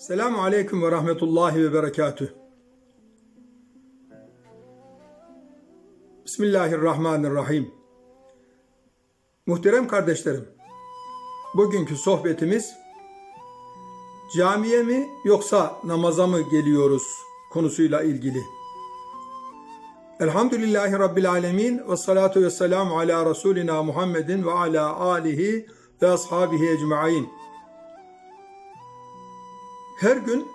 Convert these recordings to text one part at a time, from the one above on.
Selamun Aleyküm ve Rahmetullahi ve Berekatüh. Bismillahirrahmanirrahim. Muhterem kardeşlerim, bugünkü sohbetimiz camiye mi yoksa namaza mı geliyoruz konusuyla ilgili. Elhamdülillahi Rabbil Alemin ve salatu ve selamu ala Resulina Muhammedin ve ala alihi ve ashabihi ecmain. Her gün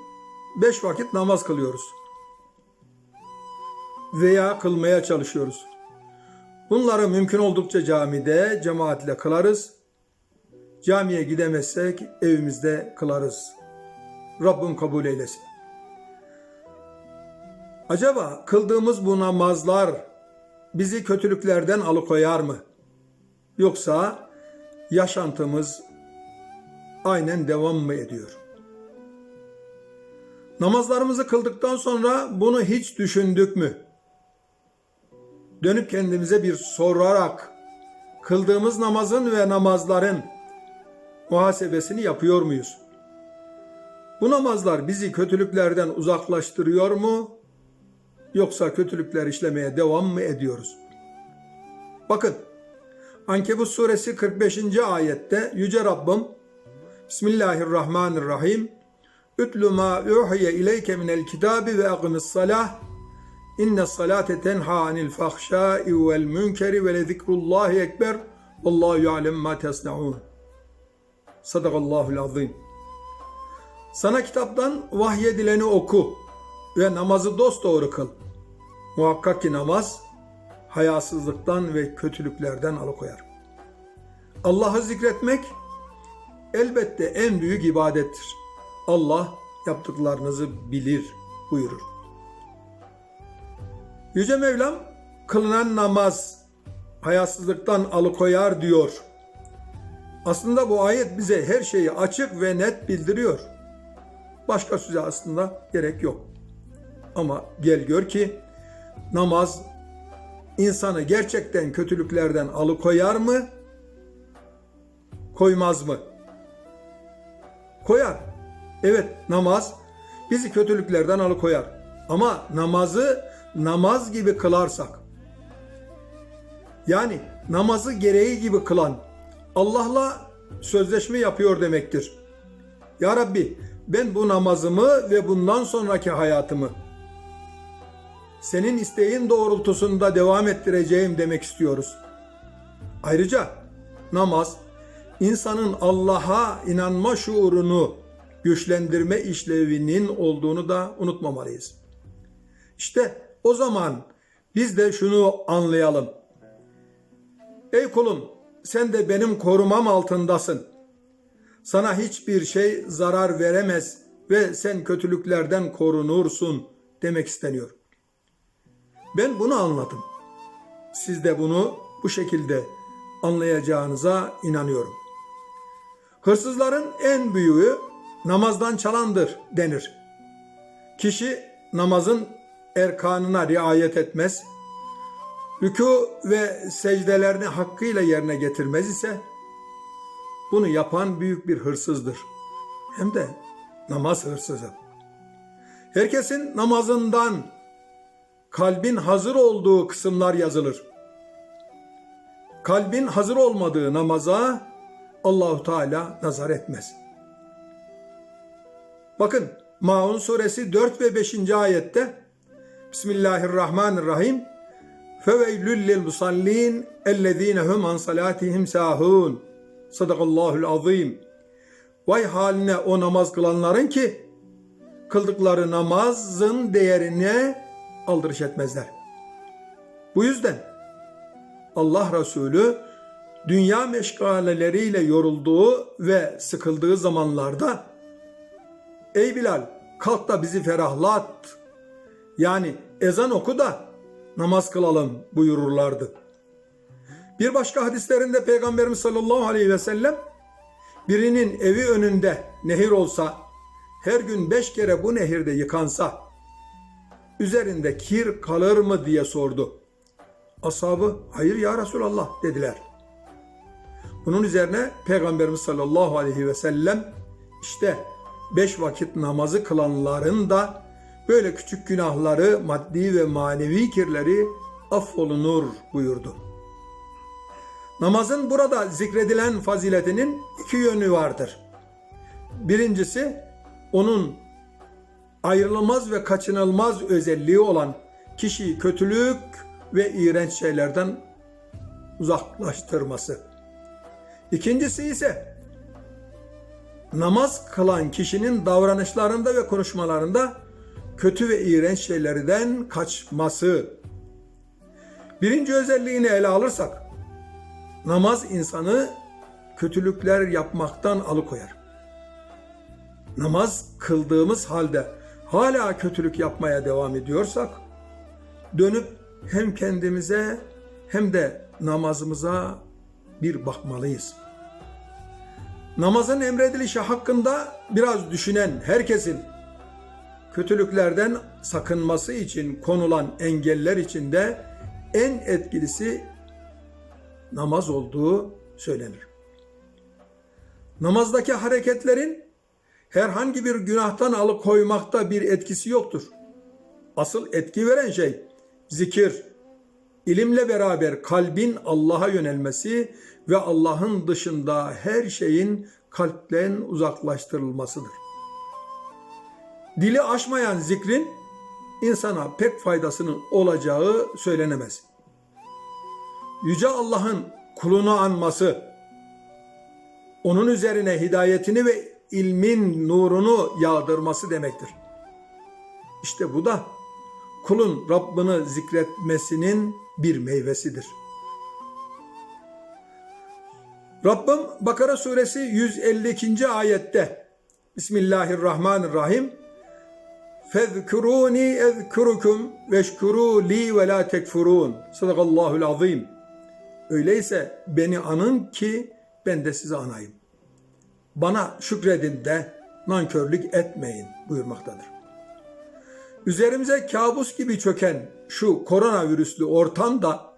beş vakit namaz kılıyoruz. Veya kılmaya çalışıyoruz. Bunları mümkün oldukça camide cemaatle kılarız. Camiye gidemezsek evimizde kılarız. Rabbim kabul eylesin. Acaba kıldığımız bu namazlar bizi kötülüklerden alıkoyar mı? Yoksa yaşantımız aynen devam mı ediyor? Namazlarımızı kıldıktan sonra bunu hiç düşündük mü? Dönüp kendimize bir sorarak kıldığımız namazın ve namazların muhasebesini yapıyor muyuz? Bu namazlar bizi kötülüklerden uzaklaştırıyor mu? Yoksa kötülükler işlemeye devam mı ediyoruz? Bakın Ankebut suresi 45. ayette Yüce Rabbim Bismillahirrahmanirrahim Ütlü ma uhiye ileyke minel kitabi ve aqimis salah İnne salate tenha anil fahşai vel münkeri ve lezikrullahi ekber Vallahu ya'lem ma tesnaun Sadakallahul azim Sana kitaptan vahyedileni oku ve namazı dosdoğru kıl. Muhakkak ki namaz hayasızlıktan ve kötülüklerden alıkoyar. Allah'ı zikretmek elbette en büyük ibadettir. Allah yaptıklarınızı bilir buyurur. Yüce Mevlam kılınan namaz hayasızlıktan alıkoyar diyor. Aslında bu ayet bize her şeyi açık ve net bildiriyor. Başka söze aslında gerek yok. Ama gel gör ki namaz insanı gerçekten kötülüklerden alıkoyar mı? Koymaz mı? Koyar. Evet namaz bizi kötülüklerden alıkoyar. Ama namazı namaz gibi kılarsak yani namazı gereği gibi kılan Allah'la sözleşme yapıyor demektir. Ya Rabbi ben bu namazımı ve bundan sonraki hayatımı senin isteğin doğrultusunda devam ettireceğim demek istiyoruz. Ayrıca namaz insanın Allah'a inanma şuurunu güçlendirme işlevinin olduğunu da unutmamalıyız. İşte o zaman biz de şunu anlayalım. Ey kulum sen de benim korumam altındasın. Sana hiçbir şey zarar veremez ve sen kötülüklerden korunursun demek isteniyor. Ben bunu anladım. Siz de bunu bu şekilde anlayacağınıza inanıyorum. Hırsızların en büyüğü namazdan çalandır denir. Kişi namazın erkanına riayet etmez, rükû ve secdelerini hakkıyla yerine getirmez ise bunu yapan büyük bir hırsızdır. Hem de namaz hırsızı. Herkesin namazından kalbin hazır olduğu kısımlar yazılır. Kalbin hazır olmadığı namaza Allahu Teala nazar etmez. Bakın Maun suresi 4 ve 5. ayette Bismillahirrahmanirrahim Feveylül lil musallin ellezine hum an salatihim sahun. Sadakallahul azim. Vay haline o namaz kılanların ki kıldıkları namazın değerine aldırış etmezler. Bu yüzden Allah Resulü dünya meşgaleleriyle yorulduğu ve sıkıldığı zamanlarda Ey Bilal kalk da bizi ferahlat. Yani ezan oku da namaz kılalım buyururlardı. Bir başka hadislerinde Peygamberimiz sallallahu aleyhi ve sellem birinin evi önünde nehir olsa her gün beş kere bu nehirde yıkansa üzerinde kir kalır mı diye sordu. Ashabı hayır ya Resulallah dediler. Bunun üzerine Peygamberimiz sallallahu aleyhi ve sellem işte beş vakit namazı kılanların da böyle küçük günahları, maddi ve manevi kirleri affolunur buyurdu. Namazın burada zikredilen faziletinin iki yönü vardır. Birincisi onun ayrılmaz ve kaçınılmaz özelliği olan kişiyi kötülük ve iğrenç şeylerden uzaklaştırması. İkincisi ise namaz kılan kişinin davranışlarında ve konuşmalarında kötü ve iğrenç şeylerden kaçması. Birinci özelliğini ele alırsak, namaz insanı kötülükler yapmaktan alıkoyar. Namaz kıldığımız halde hala kötülük yapmaya devam ediyorsak, dönüp hem kendimize hem de namazımıza bir bakmalıyız. Namazın emredilişi hakkında biraz düşünen herkesin kötülüklerden sakınması için konulan engeller içinde en etkilisi namaz olduğu söylenir. Namazdaki hareketlerin herhangi bir günahtan alıkoymakta bir etkisi yoktur. Asıl etki veren şey zikir, ilimle beraber kalbin Allah'a yönelmesi ve Allah'ın dışında her şeyin kalpten uzaklaştırılmasıdır. Dili aşmayan zikrin insana pek faydasının olacağı söylenemez. Yüce Allah'ın kulunu anması, onun üzerine hidayetini ve ilmin nurunu yağdırması demektir. İşte bu da kulun Rabbini zikretmesinin bir meyvesidir. Rabbim Bakara suresi 152. ayette Bismillahirrahmanirrahim Fezkuruni ezkurukum veşkuru li ve la tekfurun. Sadakallahul azim. Öyleyse beni anın ki ben de sizi anayım. Bana şükredin de nankörlük etmeyin buyurmaktadır. Üzerimize kabus gibi çöken şu koronavirüslü ortam da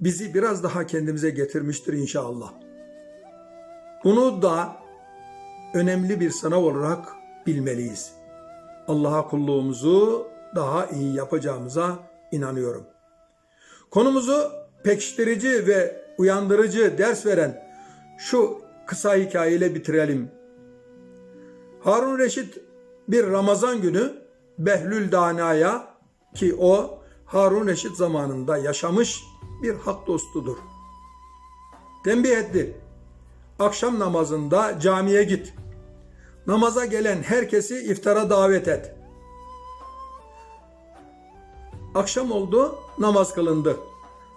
bizi biraz daha kendimize getirmiştir inşallah. Bunu da önemli bir sınav olarak bilmeliyiz. Allah'a kulluğumuzu daha iyi yapacağımıza inanıyorum. Konumuzu pekiştirici ve uyandırıcı ders veren şu kısa hikayeyle bitirelim. Harun Reşit bir Ramazan günü Behlül Dana'ya ki o Harun Reşit zamanında yaşamış bir hak dostudur. Tembih etti. Akşam namazında camiye git. Namaza gelen herkesi iftara davet et. Akşam oldu, namaz kılındı.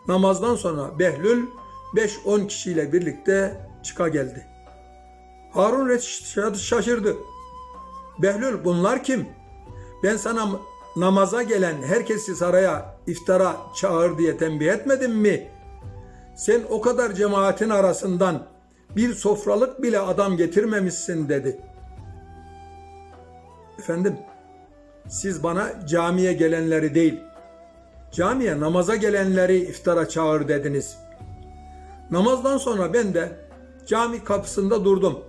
Namazdan sonra Behlül 5-10 kişiyle birlikte çıka geldi. Harun Reşit şaşırdı. Behlül bunlar kim? Ben sana namaza gelen herkesi saraya iftara çağır diye tembih etmedim mi? Sen o kadar cemaatin arasından bir sofralık bile adam getirmemişsin dedi. Efendim, siz bana camiye gelenleri değil, camiye namaza gelenleri iftara çağır dediniz. Namazdan sonra ben de cami kapısında durdum.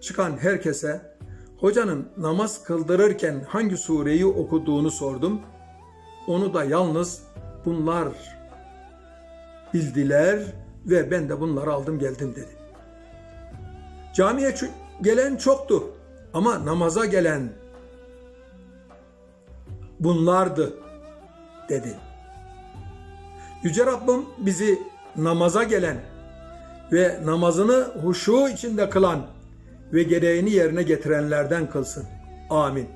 Çıkan herkese hocanın namaz kıldırırken hangi sureyi okuduğunu sordum. Onu da yalnız bunlar bildiler ve ben de bunları aldım geldim dedi. Camiye gelen çoktu ama namaza gelen bunlardı dedi. Yüce Rabbim bizi namaza gelen ve namazını huşu içinde kılan ve gereğini yerine getirenlerden kılsın. Amin.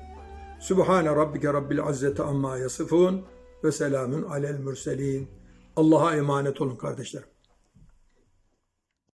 Sübhane Rabbike Rabbil İzzeti amma yasifun ve selamun alel mürselin. Allah'a emanet olun kardeşlerim.